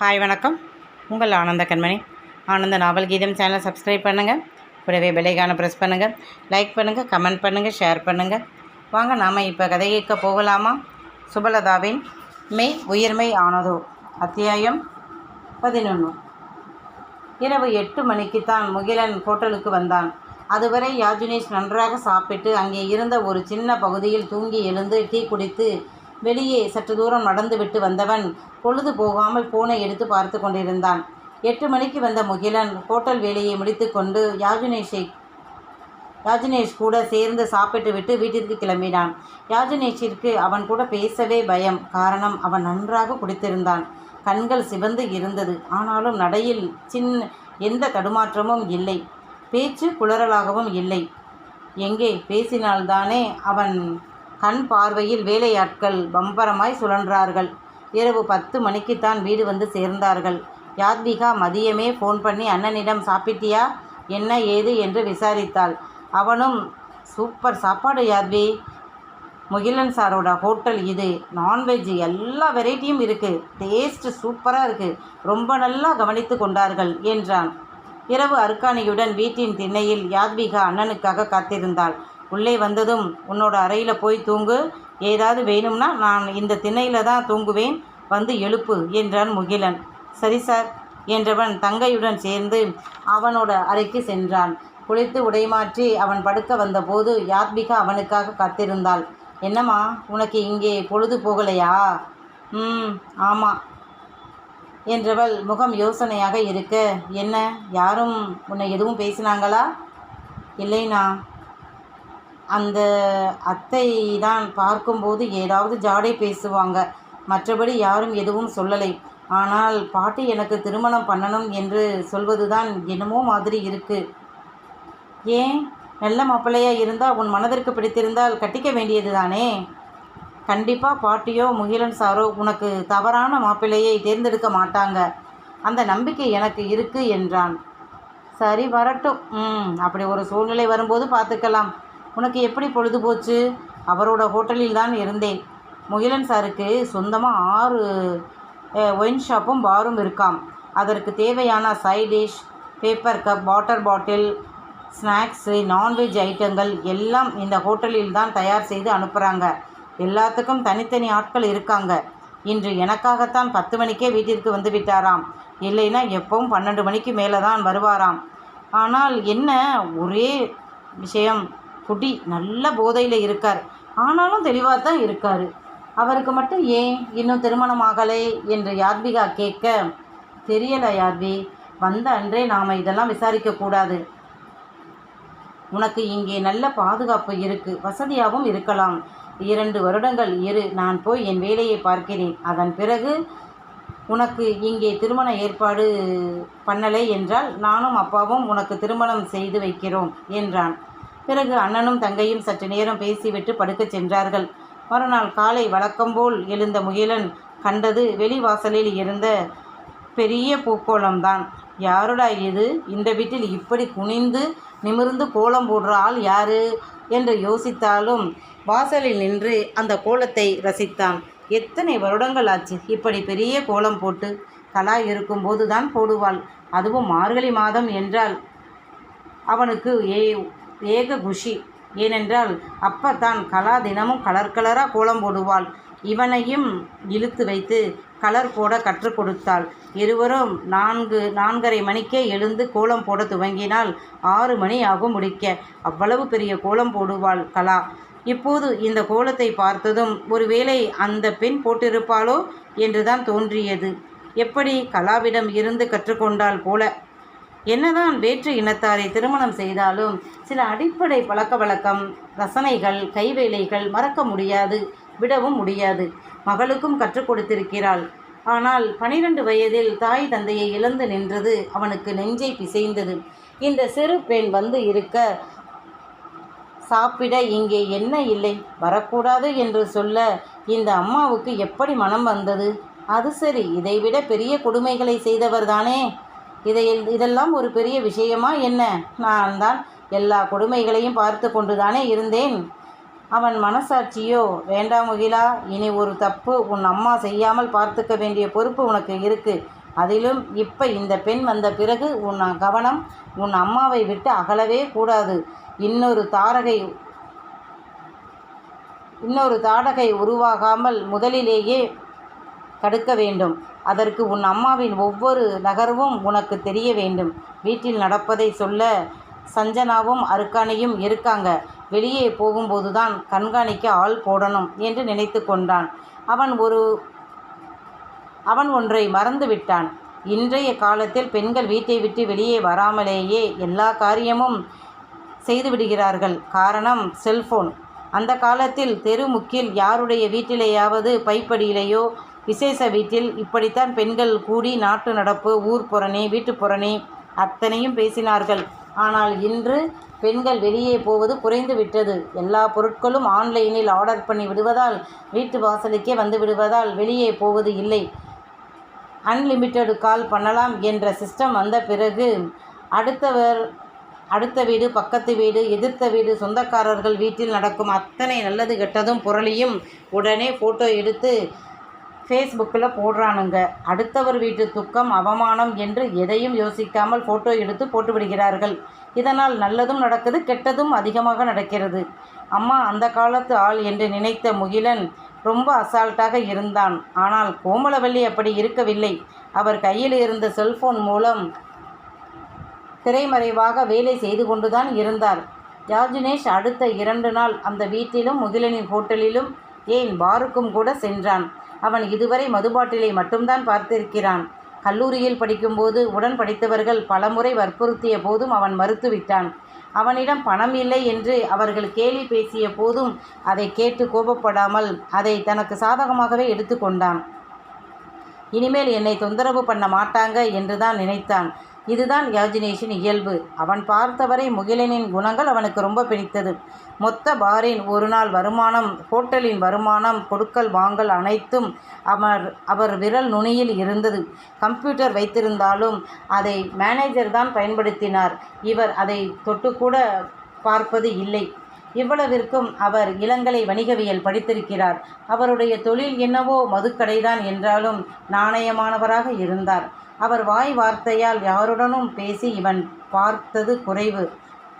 Hi வணக்கம். உங்கள் ஆனந்த கண்மணி. ஆனந்த நாவல் கீதம் சேனலை சப்ஸ்கிரைப் பண்ணுங்கள் கூடவே பெல்லைக்கான ப்ரெஸ் பண்ணுங்கள் லைக் பண்ணுங்கள் கமெண்ட் பண்ணுங்கள் ஷேர் பண்ணுங்கள் வாங்க நாம் இப்போ கதை கேட்க போகலாமா? சுபலதாவின் மெய் உயிர்மை ஆனதோ? அத்தியாயம் பதினொன்று இரவு எட்டு மணிக்குத்தான் முகிலன் ஹோட்டலுக்கு வந்தான். அதுவரை யாஜுனேஷ் நன்றாக சாப்பிட்டு அங்கே இருந்த ஒரு சின்ன பகுதியில் தூங்கி எழுந்து டீ குடித்து வெளியே சற்று தூரம் நடந்துவிட்டு வந்தவன் பொழுது போகாமல் போனை எடுத்து பார்த்து கொண்டிருந்தான். எட்டு மணிக்கு வந்த முகிலன் ஹோட்டல் வேலையை முடித்துக்கொண்டு யாஜினேஷை யாஜினேஷ் கூட சேர்ந்து சாப்பிட்டு விட்டு வீட்டிற்கு கிளம்பினான். யாஜினேஷிற்கு அவன் கூட பேசவே பயம். காரணம் அவன் நன்றாக குடித்திருந்தான். கண்கள் சிவந்து இருந்தது. ஆனாலும் நடையில் சின்ன எந்த தடுமாற்றமும் இல்லை. பேச்சு குளறலாகவும் இல்லை. எங்கே? பேசினால்தானே அவன் கண் பார்வையில் வேலையாட்கள் பம்பரமாய் சுழன்றார்கள். இரவு பத்து மணிக்குத்தான் வீடு வந்து சேர்ந்தார்கள். யாத்விகா மதியமே ஃபோன் பண்ணி அண்ணனிடம் சாப்பிட்டியா? என்ன ஏது? என்று விசாரித்தாள். அவனும் சூப்பர் சாப்பாடு யாத்வி. முகிலன் சாரோட ஹோட்டல் இது. நான்வெஜ் எல்லா வெரைட்டியும் இருக்குது டேஸ்ட்டு சூப்பராக இருக்குது ரொம்ப நல்லா கவனித்து கொண்டார்கள் என்றான். இரவு அர்க்கானியுடன் வீட்டின் திண்ணையில் யாத்விகா அண்ணனுக்காக காத்திருந்தாள். உள்ளே வந்ததும் உன்னோட அறையில் போய் தூங்கு. ஏதாவது வேணும்னா நான் இந்த திண்ணையில் தான் தூங்குவேன். வந்து எழுப்பு என்றான் முகிலன். சரி சார் என்றவன் தங்கையுடன் சேர்ந்து அவனோட அறைக்கு சென்றான். குளித்து உடைமாற்றி அவன் படுக்க வந்தபோது யாத்மிகா அவனுக்காக காத்திருந்தாள். என்னம்மா உனக்கு இங்கே பொழுது போகலையா? ம் ஆமாம் என்றவள் முகம் யோசனையாக இருக்க. என்ன யாரும் உன்னை எதுவும் பேசினாங்களா? இல்லைண்ணா அந்த அத்தை தான் பார்க்கும்போது ஏதாவது ஜாடை பேசுவாங்க. மற்றபடி யாரும் எதுவும் சொல்லலை. ஆனால் பாட்டி எனக்கு திருமணம் பண்ணணும் என்று சொல்வதுதான் என்னமோ மாதிரி இருக்கு. ஏன்? நல்ல மாப்பிள்ளையாக இருந்தால் உன் மனதிற்கு பிடித்திருந்தால் கட்டிக்க வேண்டியது தானே கண்டிப்பாக பாட்டியோ முகிலன் சாரோ உனக்கு தவறான மாப்பிள்ளையை தேர்ந்தெடுக்க மாட்டாங்க. அந்த நம்பிக்கை எனக்கு இருக்கு என்றான். சரி வரட்டும். ம் அப்படி ஒரு சூழ்நிலை வரும்போது பார்த்துக்கலாம். உனக்கு எப்படி பொழுது போச்சு? அவரோட ஹோட்டலில் தான் இருந்தேன். முகிலன் சாருக்கு சொந்தமாக ஆறு ஒயின் ஷாப்பும் பாரும் இருக்காம். அதற்கு தேவையான side dish paper cup water bottle snacks non veg ஐட்டங்கள் எல்லாம் இந்த ஹோட்டலில் தான் தயார் செய்து அனுப்புகிறாங்க எல்லாத்துக்கும் தனித்தனி ஆட்கள் இருக்காங்க. இன்று எனக்காகத்தான் பத்து மணிக்கே வீட்டிற்கு வந்து விட்டாராம். இல்லைன்னா எப்பவும் பன்னெண்டு மணிக்கு மேலே தான் வருவாராம். ஆனால் என்ன? ஒரே விஷயம். குடி நல்ல போதையில் இருக்கார். ஆனாலும் தெளிவாக தான் இருக்கார். அவருக்கு மட்டும் ஏன் இன்னும் திருமணம் ஆகலை என்று யாத்விகா கேட்க தெரியலை யாத்வி வந்த அன்றே நாம் இதெல்லாம் விசாரிக்கக்கூடாது உனக்கு இங்கே நல்ல பாதுகாப்பு இருக்கு வசதியாகவும் இருக்கலாம். இரண்டு வருடங்கள் இரு நான் போய் என் வேலையை பார்க்கிறேன். அதன் பிறகு உனக்கு இங்கே திருமண ஏற்பாடு பண்ணலை என்றால் நானும் அப்பாவும் உனக்கு திருமணம் செய்து வைக்கிறோம் என்றான். பிறகு அண்ணனும் தங்கையும் சற்று நேரம் பேசிவிட்டு படுக்கச் சென்றார்கள். மறுநாள் காலை வழக்கம்போல் எழுந்த முகிலன் கண்டது வெளிவாசலில் இருந்த பெரிய பூக்கோளம்தான். யாருடா இது? இந்த வீட்டில் இப்படி குனிந்து நிமிர்ந்து கோலம் போடுற ஆள் யாரு என்று யோசித்தாலும் வாசலில் நின்று அந்த கோலத்தை ரசித்தான். எத்தனை வருடங்கள் ஆச்சு இப்படி பெரிய கோலம் போட்டு? கலா இருக்கும்போது தான் போடுவாள். அதுவும் மார்கழி மாதம் என்றால் அவனுக்கு ஏ ஏக குஷி ஏனென்றால் அப்பத்தான் கலா தினமும் கலர் கலராக கோலம் போடுவாள். இவனையும் இழுத்து வைத்து கலர் போட கற்றுக் கொடுத்தாள். இருவரும் நான்கு நான்கரை மணிக்கே எழுந்து கோலம் போட துவங்கினால் ஆறு மணி ஆகும் முடிக்க. அவ்வளவு பெரிய கோலம் போடுவாள் கலா. இப்போது இந்த கோலத்தை பார்த்ததும் ஒருவேளை அந்த பெண் போட்டிருப்பாளோ என்றுதான் தோன்றியது. எப்படி கலாவிடம் இருந்து கற்றுக்கொண்டால் போல. என்னதான் வேற்று இனத்தாரை திருமணம் செய்தாலும் சில அடிப்படை பழக்க வழக்கம் ரசனைகள் கைவேலைகள் மறக்க முடியாது விடவும் முடியாது. மகளுக்கும் கற்றுக் கொடுத்திருக்கிறாள். ஆனால் பனிரெண்டு வயதில் தாய் தந்தையை இழந்து நின்றது அவனுக்கு நெஞ்சை பிசைந்தது. இந்த சிறு பெண் வந்து இருக்க சாப்பிட இங்கே என்ன இல்லை? வரக்கூடாது என்று சொல்ல இந்த அம்மாவுக்கு எப்படி மனம் வந்தது? அது சரி இதைவிட பெரிய கொடுமைகளை செய்தவர் தானே இதை இதெல்லாம் ஒரு பெரிய விஷயமா என்ன? நான் தான் எல்லா கொடுமைகளையும் பார்த்து கொண்டுதானே இருந்தேன். அவன் மனசாட்சியோ வேண்டாம் முகிலா இனி ஒரு தப்பு உன் அம்மா செய்யாமல் பார்த்துக்க வேண்டிய பொறுப்பு உனக்கு இருக்கு. அதிலும் இப்போ இந்த பெண் வந்த பிறகு உன் கவனம் உன் அம்மாவை விட்டு அகலவே கூடாது. இன்னொரு தாரகை இன்னொரு தாடகை உருவாகாமல் முதலிலேயே தடுக்க வேண்டும். அதற்கு உன் அம்மாவின் ஒவ்வொரு நகர்வும் உனக்கு தெரிய வேண்டும். வீட்டில் நடப்பதை சொல்ல சஞ்சனாவும் அருக்கானையும் இருக்காங்க. வெளியே போகும்போது தான் கண்காணிக்க ஆள் போடணும் என்று நினைத்து கொண்டான். அவன் ஒரு அவன் ஒன்றை மறந்து விட்டான். இன்றைய காலத்தில் பெண்கள் வீட்டை விட்டு வெளியே வராமலேயே எல்லா காரியமும் செய்துவிடுகிறார்கள் காரணம் செல்போன். அந்த காலத்தில் தெருமுக்கில் யாருடைய வீட்டிலேயாவது பைப்படியிலேயோ விசேஷ வீட்டில் இப்படித்தான் பெண்கள் கூடி நாட்டு நடப்பு ஊர் புறணி வீட்டு புறணி அத்தனையும் பேசினார்கள். ஆனால் இன்று பெண்கள் வெளியே போவது குறைந்து விட்டது. எல்லா பொருட்களும் ஆன்லைனில் ஆர்டர் பண்ணி விடுவதால் வீட்டு வாசலுக்கே வந்து விடுவதால் வெளியே போவது இல்லை. அன்லிமிட்டெடு கால் பண்ணலாம் என்ற சிஸ்டம் வந்த பிறகு அடுத்தவர் அடுத்த வீடு பக்கத்து வீடு எதிர்த்த வீடு சொந்தக்காரர்கள் வீட்டில் நடக்கும் அத்தனை நல்லது கெட்டதும் புரளியும் உடனே ஃபோட்டோ எடுத்து ஃபேஸ்புக்கில் போடுறானுங்க. அடுத்தவர் வீட்டு துக்கம் அவமானம் என்று எதையும் யோசிக்காமல் ஃபோட்டோ எடுத்து போட்டு விடுகிறார்கள் இதனால் நல்லதும் நடக்குது கெட்டதும் அதிகமாக நடக்கிறது. அம்மா அந்த காலத்து ஆள் என்று நினைத்த முகிலன் ரொம்ப அசால்ட்டாக இருந்தான். ஆனால் கோமலவல்லி அப்படி இருக்கவில்லை. அவர் கையில் இருந்த செல்போன் மூலம் திரைமறைவாக வேலை செய்து கொண்டுதான் இருந்தார். ஜார்ஜினேஷ் அடுத்த இரண்டு நாள் அந்த வீட்டிலும் முகிலனின் ஹோட்டலிலும் ஏன் பாருக்கும் கூட சென்றான். அவன் இதுவரை மதுபாட்டிலை மட்டும்தான் பார்த்திருக்கிறான். கல்லூரியில் படிக்கும்போது உடன் படித்தவர்கள் பலமுறை வற்புறுத்திய போதும் அவன் மறுத்துவிட்டான். அவனிடம் பணம் இல்லை என்று அவர்கள் கேலி பேசிய போதும் அதை கேட்டு கோபப்படாமல் அதை தனக்கு சாதகமாகவே எடுத்துக்கொண்டான். இனிமேல் என்னை தொந்தரவு பண்ண மாட்டாங்க என்றுதான் நினைத்தான். இதுதான் யாஜினேஷின் இயல்பு. அவன் பார்த்தவரை முகிலனின் குணங்கள் அவனுக்கு ரொம்ப பிடித்தது. மொத்த பாரின் ஒரு நாள் வருமானம் ஹோட்டலின் வருமானம் கொடுக்கல் வாங்கல் அனைத்தும் அவர் அவர் விரல் நுனியில் இருந்தது. கம்ப்யூட்டர் வைத்திருந்தாலும் அதை மேனேஜர் தான் பயன்படுத்தினார். இவர் அதை தொட்டுக்கூட பார்ப்பது இல்லை. இவ்வளவிற்கும் அவர் இளங்கலை வணிகவியல் படித்திருக்கிறார். அவருடைய தொழில் என்னவோ மதுக்கடைதான் என்றாலும் நாணயமானவராக இருந்தார். அவர் வாய் வார்த்தையால் யாருடனும் பேசி இவன் பார்த்தது குறைவு.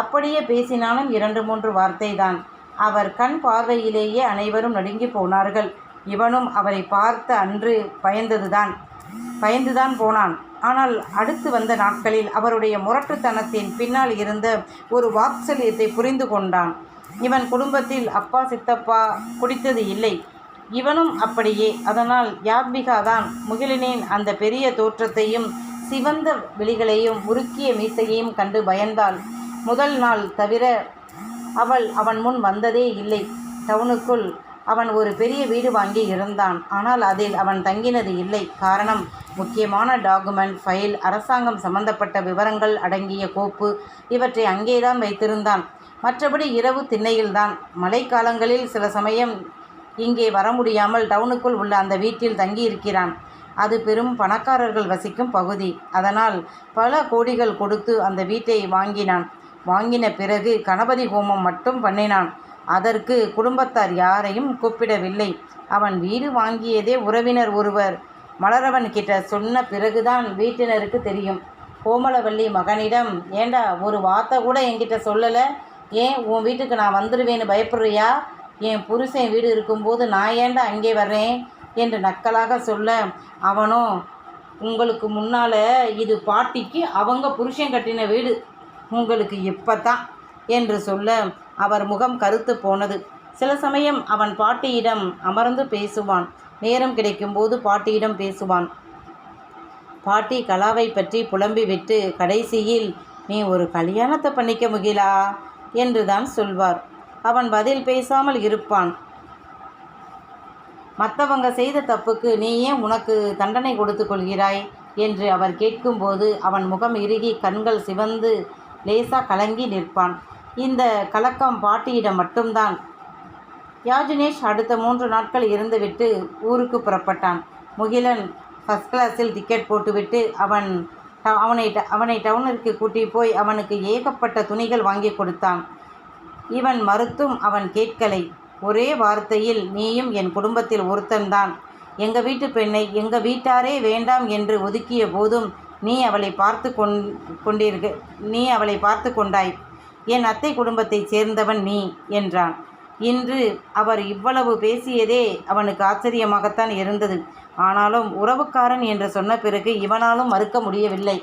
அப்படியே பேசினாலும் இரண்டு மூன்று வார்த்தைதான். அவர் கண் பார்வையிலேயே அனைவரும் நடுங்கி போனார்கள். இவனும் அவரை பார்த்த அன்று பயந்ததுதான். பயந்துதான் போனான். ஆனால் அடுத்து வந்த நாட்களில் அவருடைய முரட்டுத்தனத்தின் பின்னால் இருந்த ஒரு வாத்சல்யத்தை புரிந்து கொண்டான். இவன் குடும்பத்தில் அப்பா சித்தப்பா குடித்தது இல்லை. இவனும் அப்படியே. அதனால் யாத்விகா தான் முகிலினின் அந்த பெரிய தோற்றத்தையும் சிவந்த விழிகளையும் உருக்கிய மீசையையும் கண்டு பயந்தாள். முதல் நாள் தவிர அவள் அவன் முன் வந்ததே இல்லை. டவுனுக்குள் அவன் ஒரு பெரிய வீடு வாங்கி இருந்தான். ஆனால் அதில் அவன் தங்கினது இல்லை. காரணம் முக்கியமான டாக்குமெண்ட் ஃபைல் அரசாங்கம் சம்பந்தப்பட்ட விவரங்கள் அடங்கிய கோப்பு இவற்றை அங்கேதான் வைத்திருந்தான். மற்றபடி இரவு திண்ணையில்தான். மழைக்காலங்களில் சில சமயம் இங்கே வர முடியாமல் டவுனுக்குள் உள்ள அந்த வீட்டில் தங்கியிருக்கிறான். அது பெரும் பணக்காரர்கள் வசிக்கும் பகுதி. அதனால் பல கோடிகள் கொடுத்து அந்த வீட்டை வாங்கினான். வாங்கின பிறகு கணபதி ஹோமம் மட்டும் பண்ணினான். அதற்கு குடும்பத்தார் யாரையும் கூப்பிடவில்லை. அவன் வீடு வாங்கியதே உறவினர் ஒருவர். மலரவன் கிட்ட சொன்ன பிறகுதான் வீட்டினருக்கு தெரியும். கோமலவல்லி மகனிடம் ஏண்டா ஒரு வார்த்தை கூட என்கிட்ட சொல்லலை? ஏன் உன் வீட்டுக்கு நான் வந்துடுவேன்னு பயப்படுறியா? என் புருஷன் வீடு இருக்கும்போது நான் ஏண்டா அங்கே வர்றேன்? என்று நக்கலாக சொல்ல அவனும் உங்களுக்கு முன்னால் இது பாட்டிக்கு அவங்க புருஷன் கட்டின வீடு. உங்களுக்கு இப்போ தான் என்று சொல்ல அவர் முகம் கருத்து போனது. சில சமயம் அவன் பாட்டியிடம் அமர்ந்து பேசுவான். நேரம் கிடைக்கும்போது பாட்டியிடம் பேசுவான். பாட்டி கலாவை பற்றி புலம்பிவிட்டு கடைசியில் நீ ஒரு கல்யாணத்தை பண்ணிக்க முகிலா? என்று தான் சொல்வார். அவன் பதில் பேசாமல் இருப்பான். மற்றவங்க செய்த தப்புக்கு நீ ஏன் உனக்கு தண்டனை கொடுத்து கொள்கிறாய்? என்று அவர் கேட்கும்போது அவன் முகம் இறுகி கண்கள் சிவந்து லேசா கலங்கி நிற்பான். இந்த கலக்கம் பாட்டியிடம் மட்டும்தான். யாஜினேஷ் அடுத்த மூன்று நாட்கள் இருந்துவிட்டு ஊருக்கு புறப்பட்டான். முகிலன் ஃபஸ்ட் கிளாஸில் டிக்கெட் போட்டுவிட்டு அவன் அவனை அவனை டவுனிற்கு கூட்டி போய் அவனுக்கு ஏகப்பட்ட துணிகள் வாங்கி கொடுத்தான். இவன் மறுத்தும் அவன் கேட்கலை ஒரே வார்த்தையில் நீயும் என் குடும்பத்தில் ஒருத்தன்தான் எங்கள் வீட்டு பெண்ணை எங்கள் வீட்டாரே வேண்டாம் என்று ஒதுக்கிய போதும் நீ அவளை பார்த்து கொண் கொண்டிருக்க நீ அவளை பார்த்து கொண்டாய். என் அத்தை குடும்பத்தைச் சேர்ந்தவன் நீ என்றான். இன்று அவர் இவ்வளவு பேசியதே அவனுக்கு ஆச்சரியமாகத்தான் இருந்தது. ஆனாலும் உறவுக்காரன் என்று சொன்ன பிறகு இவனாலும் மறுக்க முடியவில்லை.